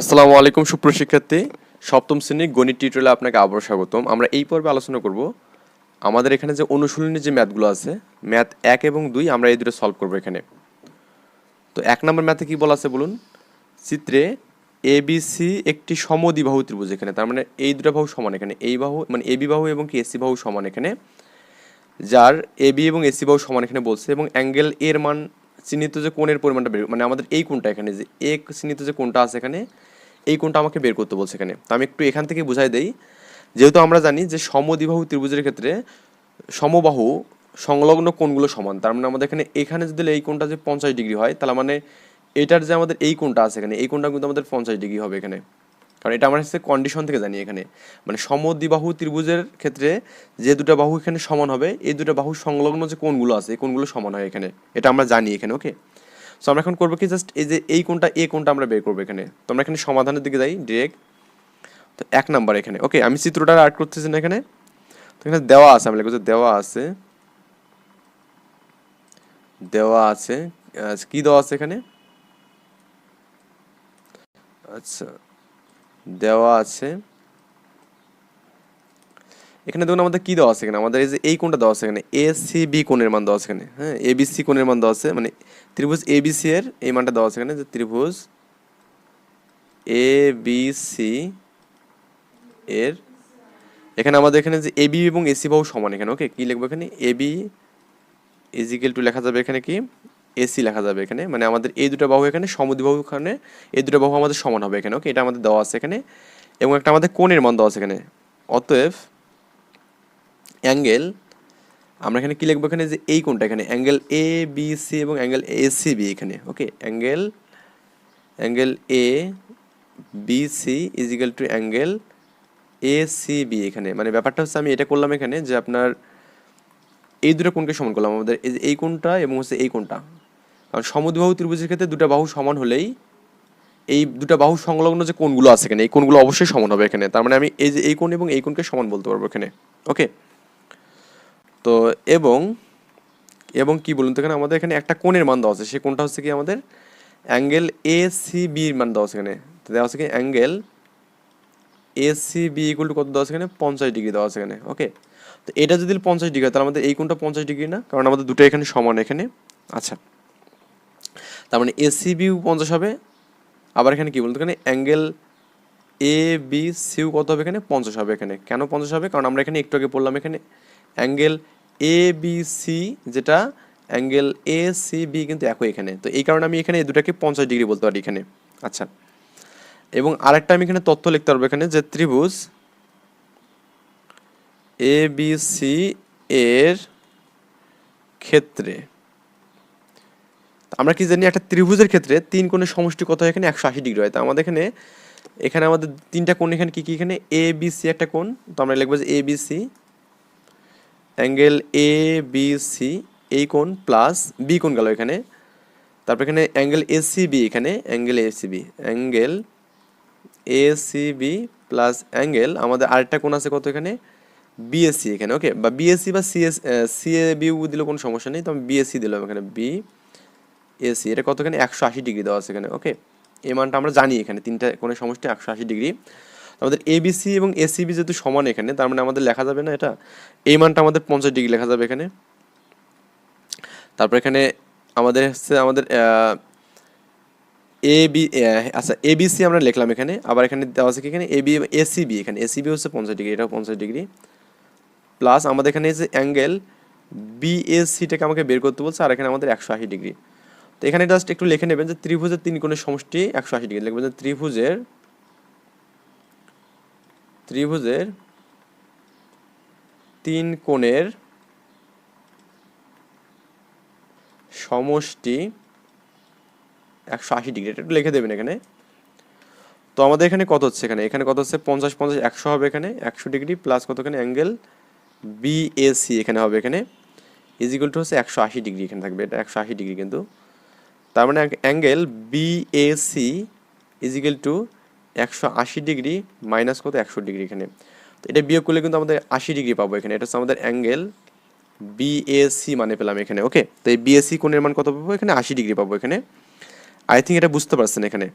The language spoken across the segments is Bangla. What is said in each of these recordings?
আসসালামু আলাইকুম সুপ্রশিক্ষার্থী সপ্তম শ্রেণির গণিত টিউটোরিয়ালে আপনাকে আবার স্বাগতম। আমরা এই পর্বে আলোচনা করব আমাদের এখানে যে অনুশীলনী যে ম্যাথগুলো আছে, ম্যাথ এক এবং দুই আমরা এই দুটো সলভ করব এখানে। তো এক নম্বর ম্যাথে কি বলা আছে বলুন? চিত্রে এ বি সি একটি সমদ্বিবাহু ত্রিভুজ এখানে। তার মানে এই দুটো বাহু সমান এখানে। এই বাহু মানে এবি বাহু এবং কি এসি বাহু সমান এখানে। যার এবি এবং এসি বাহু সমান এখানে বলছে এবং অ্যাঙ্গেল এর মান চিহ্নিত যে কোণের পরিমাণটা বের মানে আমাদের এই কোণটা এখানে, যে এ চিহ্নিত যে কোণটা আছে এখানে, এই কোণটা আমাকে বের করতে বলছে এখানে। তো আমি একটু এখান থেকে বুঝাই দেই, যেহেতু আমরা জানি যে সমদ্বিবাহু ত্রিভুজের ক্ষেত্রে সমবাহু সংলগ্ন কোণগুলো সমান, তার মানে আমাদের এখানে এখানে যদি এই কোণটা যে পঞ্চাশ ডিগ্রি হয় তাহলে মানে এটার যে আমাদের এই কোণটা আছে এখানে, এই কোণটা কিন্তু আমাদের পঞ্চাশ ডিগ্রি হবে এখানে। কারণ এটা আমরা হচ্ছে কন্ডিশন থেকে জানি এখানে। মানে সমদ্বিবাহু ত্রিভুজের ক্ষেত্রে যে দুটো বাহু এখানে সমান হবে, এই দুটো বাহু সংলগ্ন যে কোনগুলো আছে, এই কোণগুলো সমান হয় এখানে। এটা আমরা জানি এখানে ওকে সো আমরা এখন করব কি জাস্ট এই যে এই কোনটা এই কোনটা আমরা বের করব এখানে। তো আমরা এখানে সমাধানের দিকে যাই ডিরেক্ট তো এক নাম্বার এখানে ওকে আমি চিত্রটা আর্ট করতেছি না এখানে। তো এখানে দেওয়া আছে, আমি দেওয়া আছে। দেওয়া আছে কি দেওয়া আছে এখানে? আচ্ছা। দেওয়া আছে। এখানে দেখুন আমাদের কি দেওয়া আছে এখানে? আমাদের এই যে এই কোণটা দেওয়া আছে এখানে। এ সি বি কোণের মান দেওয়া আছে এখানে। হ্যাঁ এ বি সি কোণের মান দেওয়া আছে। মানে ত্রিভুজ এ বি সি এর এই মানটা দেওয়া আছে এখানে যে ত্রিভুজ এ বি সি এর। এখানে আমাদের এখানে যে এ বি এবং এসি বাহু সমান এখানে। ওকে কি লিখব এখানে? এ বি ইজিক্যাল টু লেখা যাবে এখানে কি? এসি লেখা যাবে এখানে। মানে আমাদের এই দুটো বাহু এখানে সমদ্বিবাহু এখানে, এই দুটো বাহু আমাদের সমান হবে এখানে, ওকে? এটা আমাদের দেওয়া আছে এখানে। এবং একটা আমাদের কোণের মান দেওয়া আছে এখানে। অতএব, অ্যাঙ্গেল, আমরা এখানে কি লিখব এখানে? যে এই কোণটা এখানে, অ্যাঙ্গেল এ বি সি এবং অ্যাঙ্গেল এ সি বি এখানে, okay? Angle angle A B C equal to angle A C B এখানে। মানে ব্যাপারটা হচ্ছে আমি এটা করলাম এখানে যে আপনার এই দুটো কোণকে সমান করলাম। আমাদের এই কোণটা এবং হচ্ছে এই কোণটা। কারণ সমদ্বিবাহু ত্রিভুজের ক্ষেত্রে দুটো বাহু সমান হলেই এই দুটো বাহু সংলগ্ন যে কোণগুলো আছে এখানে, এই কোণগুলো অবশ্যই সমান হবে এখানে। তার মানে আমি এই যে এই কোণ এবং এই কোণকে সমান বলতে পারব এখানে। ওকে? তো এবং এবং কি বলুন তো এখানে? আমাদের এখানে একটা কোণের মান দেওয়া আছে। সেই কোণটা হচ্ছে কি আমাদের? অ্যাঙ্গেল এ সি বির মান দেওয়া আছে এখানে। দেওয়া আছে কি angle A C B equal to কত দেওয়া আছে এখানে? পঞ্চাশ ডিগ্রি দেওয়া আছে এখানে। ওকে? তো এটা যদি পঞ্চাশ ডিগ্রি হয়, তাহলে আমাদের এই কোণটা পঞ্চাশ ডিগ্রি না? কারণ আমাদের দুটো এখানে সমান এখানে। আচ্ছা। তার মানে এসি বিউ পঞ্চাশ হবে। আবার এখানে কি বলতো? এখানে অ্যাঙ্গেল এ বি সিউ কত হবে এখানে? পঞ্চাশ হবে এখানে। কেন পঞ্চাশ হবে? কারণ আমরা এখানে একটু আগে পড়লাম এখানে। অ্যাঙ্গেল এ বি সি যেটা অ্যাঙ্গেল এ সি বি কিন্তু একই এখানে। তো এই কারণে আমি এখানে এই দুটাকে পঞ্চাশ ডিগ্রি বলতে পারি এখানে। আচ্ছা। এবং আরেকটা আমি এখানে তথ্য লিখতে পারব এখানে যে ত্রিভুজ এ বি সি এর ক্ষেত্রে আমরা কি জানি একটা ত্রিভুজের ক্ষেত্রে তিন কোণের সমষ্টি কত হয়? এখানে একশো আশি ডিগ্রি হয়। তো আমাদের এখানে এখানে আমাদের তিনটা কোণ, এখানে কি কি, এখানে এ বি সি একটা কোণ। তো আমরা লিখব যে A B C angle A B C এই কোণ প্লাস বি কোণ গেল এখানে। তারপর এখানে অ্যাঙ্গেল এ সি বি এখানে, angle A C B angle A C B plus angle আমাদের আরেকটা কোণ আছে কত এখানে? বিএসসি এখানে ওকে বা বিএসসি বা সিএস সিএ বিউ দিলেও কোনো সমস্যা নেই। তো আমি বিএসসি দিলাম এখানে বি এসি এটা কত এখানে একশো আশি ডিগ্রি দেওয়া আছে এখানে, ওকে? এই মানটা আমরা জানি এখানে, তিনটা কোনো সমষ্টি একশো আশি ডিগ্রি। আমাদের এবিসি এবং এসিবি যেহেতু সমান এখানে, তার মানে আমাদের লেখা যাবে না এটা? এই মানটা আমাদের পঞ্চাশ ডিগ্রি লেখা যাবে এখানে। তারপর এখানে আমাদের হচ্ছে আমাদের এ বি আচ্ছা এবিসি আমরা লিখলাম এখানে, আবার এখানে দেওয়া আছে কি এখানে? এবি এসিবি এখানে এসিবি হচ্ছে পঞ্চাশ ডিগ্রি, এটাও পঞ্চাশ ডিগ্রি। প্লাস আমাদের এখানে যে অ্যাঙ্গেল বিএসসিটাকে আমাকে বের করতে বলছে, আর এখানে আমাদের একশো আশি ডিগ্রি। তো এখানে জাস্ট একটু লিখে নেবেন যে ত্রিভুজের তিন কোণের সমষ্টি একশো আশি ডিগ্রি। লিখবেন যে ত্রিভুজের ত্রিভুজের তিন কোণের সমষ্টি একশো আশি ডিগ্রি। এটা একটু লিখে দেবেন এখানে। তো আমাদের এখানে কত হচ্ছে এখানে? এখানে কত হচ্ছে? পঞ্চাশ পঞ্চাশ, একশো হবে এখানে। একশো ডিগ্রি প্লাস কত এখানে অ্যাঙ্গেল বিএসি এখানে হবে এখানে। ইজিকুয়াল টু হচ্ছে একশো আশি ডিগ্রি এখানে থাকবে। এটা একশো আশি ডিগ্রি কিন্তু। তার মানে অ্যাঙ্গেল বিএসি ইজিক্যাল টু একশো আশি ডিগ্রি মাইনাস কত? একশো ডিগ্রি এখানে। তো এটা বিয়োগ করলে কিন্তু আমাদের আশি ডিগ্রি পাবো এখানে। এটা হচ্ছে আমাদের অ্যাঙ্গেল বিএসি মানে পেলাম এখানে, ওকে? তো এই বিএসি কোণের মান কত পাবো? এখানে আশি ডিগ্রি পাবো এখানে। আই থিঙ্ক এটা বুঝতে পারছেন এখানে।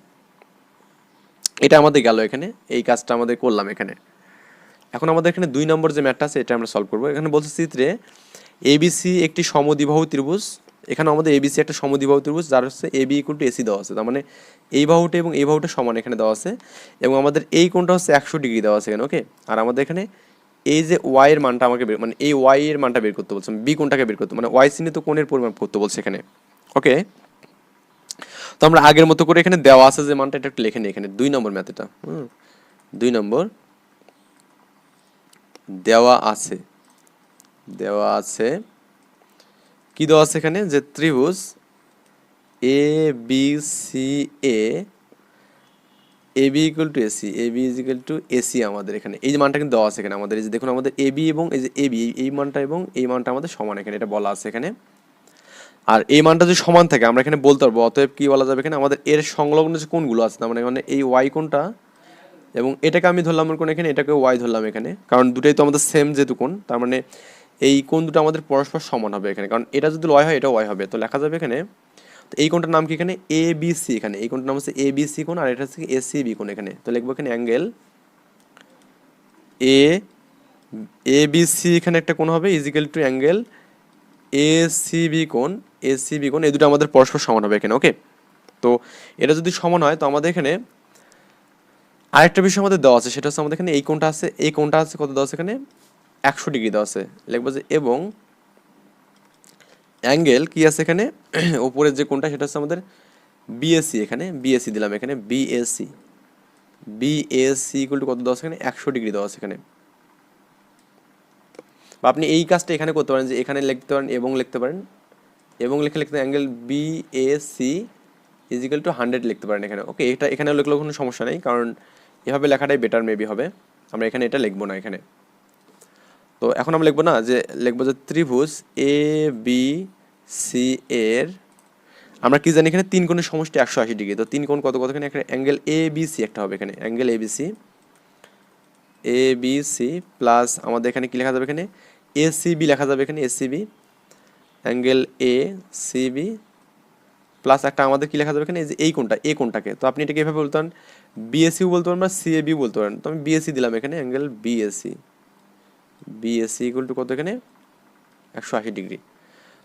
এটা আমাদের গেল এখানে। এই কাজটা আমাদের করলাম এখানে। এখন আমাদের এখানে দুই নম্বর যে ম্যাথটা আছে, এটা আমরা সলভ করব। এখানে বলছে চিত্রে এবিসি একটি সমদ্বিবাহু ত্রিভুজ এখানে আমাদের এবিসি একটা সমদ্বিবাহু ত্রিভুজ, যার হচ্ছে এবি ইকুয়াল টু এসি দেওয়া আছে। তার মানে এই বাহুটা এবং এই বাহুটা সমান এখানে দেওয়া আছে। এবং আমাদের এই কোণটা হচ্ছে একশো ডিগ্রি দেওয়া আছে এখানে ওকে আর আমাদের এখানে এই যে ওয়াই এর মানটা আমাকে মানে এই ওয়াই এর মানটা বের করতে বলছে বি কোনটাকে বের করতে মানে ওয়াই চিহ্নিত কোণের পরিমাণ করতে বলছে এখানে ওকে তো আমরা আগের মতো করে এখানে দেওয়া আছে যে মানটা, এটা একটু লিখে নিই এখানে। দুই নম্বর ম্যাথ এটা, হুম? দুই নম্বর, দেওয়া আছে দেওয়া আছে কি দেওয়া আছে এখানে? যে ত্রিভুজ A B C A A B equal to AC A B is equal to AC আমাদের এখানে। এই যে মানটা কিন্তু দেওয়া আছে এখানে আমাদের। এই যে দেখুন, আমাদের এ বি এবং এই যে এ বি এই মানটা এবং এই মানটা আমাদের সমান এখানে। এটা বলা আছে এখানে। আর এই মানটা যদি সমান থাকে, আমরা এখানে বলতে পারব, অতএব কি বলা যাবে এখানে? আমাদের এর সংলগ্ন যে কোনগুলো আছে, তার মানে এখানে এই ওয়াই কোনটা এবং এটাকে আমি ধরলাম কোন এখানে এটাকে ওয়াই ধরলাম এখানে। কারণ দুটোই তো আমাদের সেম যেহেতু কোন তার মানে এই কোণ দুটো আমাদের পরস্পর সমান হবে এখানে, কারণ এটা যদি ওয়াই হয় এটা ওয়াই হবে। তো লেখা যাবে এখানে, তো এই কোণটার নাম কি এখানে? এ বি সি এখানে। এই কোণটার নাম হচ্ছে এ বি সি কোণ, আর এটা হচ্ছে এ সি বি কোণ এখানে। তো লিখব এখানে angle A A B C এখানে একটা কোণ হবে equal to angle A C B কোণ এ সি বি কোণ, এই দুটো আমাদের পরস্পর সমান হবে এখানে ওকে তো এটা যদি সমান হয়, তো আমাদের এখানে আরেকটা বিষয় আমাদের দেওয়া আছে, সেটা হচ্ছে আমাদের এখানে এই কোণটা আছে, এই কোণটা আছে কত দেওয়া আছে এখানে? একশো ডিগ্রি দেওয়া আছে। লিখব যে এবং অ্যাঙ্গেল কি আছে এখানে? ওপরের যে কোনটা সেটা হচ্ছে আমাদের বিএসসি এখানে বিএসসি দিলাম এখানে বিএসসি বিএসসি ইকুয়াল টু কত দেওয়া আছে এখানে? একশো ডিগ্রি দেওয়া আছে এখানে। বা আপনি এই কাজটা এখানে করতে পারেন যে এখানে লিখতে পারেন এবং লিখতে পারেন। এবং লিখে লিখতে angle BSC equal to hundred লিখতে পারেন এখানে। ওকে, এটা এখানে লিখলেও কোনো সমস্যা নেই, কারণ এভাবে লেখাটাই বেটার মেবি হবে। আমরা এখানে এটা লিখব না এখানে। তো এখন আমরা লিখব না, যে লিখব যে ত্রিভুজ এ বি সি এর, আমরা কি জানি এখানে তিন কোণের সমষ্টি একশো আশি ডিগ্রি, তো তিন কোণ কত কত এখানে অ্যাঙ্গেল এ বি সি একটা হবে এখানে, angle A B C A B C plus আমাদের এখানে কি লেখা যাবে এখানে? এ সি বি লেখা যাবে এখানে A C B angle A C B plus একটা আমাদের কি লেখা যাবে এখানে? এই কোনটা এই কোনটাকে তো আপনি এটাকে এভাবে বলতে পারেন বিএসসিও বলতে পারেন বা সিএবি বলতে পারেন। তো আমি বিএসসি দিলাম এখানে, angle BSC BSC equal to কত এখানে? একশো আশি ডিগ্রি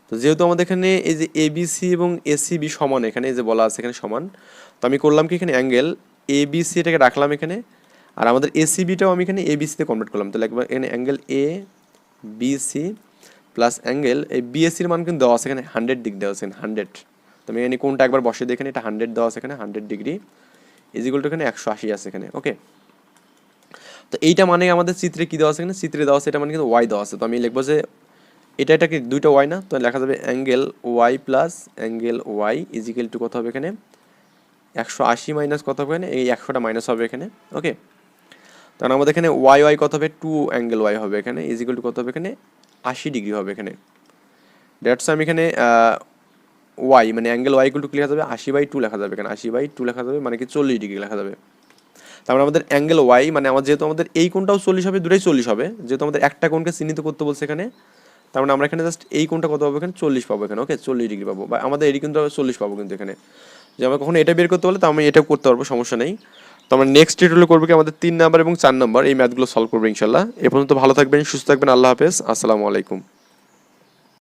তো যেহেতু আমাদের এখানে এই যে এবিসি এবং এসিবি সমান এখানে, এই যে বলা আছে এখানে সমান, তো আমি করলাম কি এখানে অ্যাঙ্গেল এবিসি এটাকে রাখলাম এখানে, আর আমাদের এসিবিটাও আমি এখানে এবিসিতে কনভার্ট করলাম। তাহলে একবার এখানে angle A BC plus angle এই বিএসসির মান কিন্তু দেওয়া আছে এখানে হান্ড্রেড দিক দেওয়া আছে হান্ড্রেড তো আমি এখানে কোনটা একবার বসে দিয়ে এখানে, এটা হান্ড্রেড দেওয়া আছে এখানে হান্ড্রেড ডিগ্রি ইজিকুয়াল টু এখানে একশো আশি আছে এখানে ওকে তো এইটা মানে আমাদের চিত্রে কী দেওয়া আছে এখানে চিত্রে দেওয়া আছে, এটা মানে কিন্তু ওয়াই দেওয়া আছে। তো আমি লিখব যে এটা এটা কি দুইটা ওয়াই না, তো লেখা যাবে angle Y plus angle Y equal to কত হবে এখানে? একশো আশি মাইনাস কত হবে এখানে? এই একশোটা মাইনাস হবে এখানে ওকে তাহলে আমাদের এখানে ওয়াই ওয়াই কত হবে? টু অ্যাঙ্গেল ওয়াই হবে এখানে ইজিক্যাল টু কত হবে এখানে? আশি ডিগ্রি হবে এখানে। দ্যাটস আমি এখানে ওয়াই মানে অ্যাঙ্গেল ওয়াই টু লেখা যাবে, আশি বাই টু লেখা যাবে এখানে। আশি বাই টু লেখা যাবে মানে কি চল্লিশ ডিগ্রি লেখা যাবে। তারপরে আমাদের অ্যাঙ্গেল ওয়াই মানে আমার যেহেতু আমাদের এই কোণটাও চল্লিশ হবে দুটাই চল্লিশ হবে। যেহেতু আমাদের একটা কোণকে চিহ্নিত করতে বলছে এখানে তার মানে আমরা এখানে জাস্ট এই কোণটা কত পাবো এখানে? চল্লিশ পাবো এখানে ওকে চল্লিশ ডিগ্রি পাবো। বা আমাদের এটি কিন্তু চল্লিশ পাবো কিন্তু এখানে। যে আমরা কখনো এটা বের করতে বলে তো আমি এটা করতে পারব, সমস্যা নেই। তো আমরা নেক্সট টিউটোরিয়াল করব কি আমাদের তিন নাম্বার এবং চার নাম্বার এই ম্যাথগুলো সলভ করব ইনশাল্লাহ এ পর্যন্ত ভালো থাকবেন, সুস্থ থাকবেন, আল্লাহ হাফেজ। আসসালামু আলাইকুম।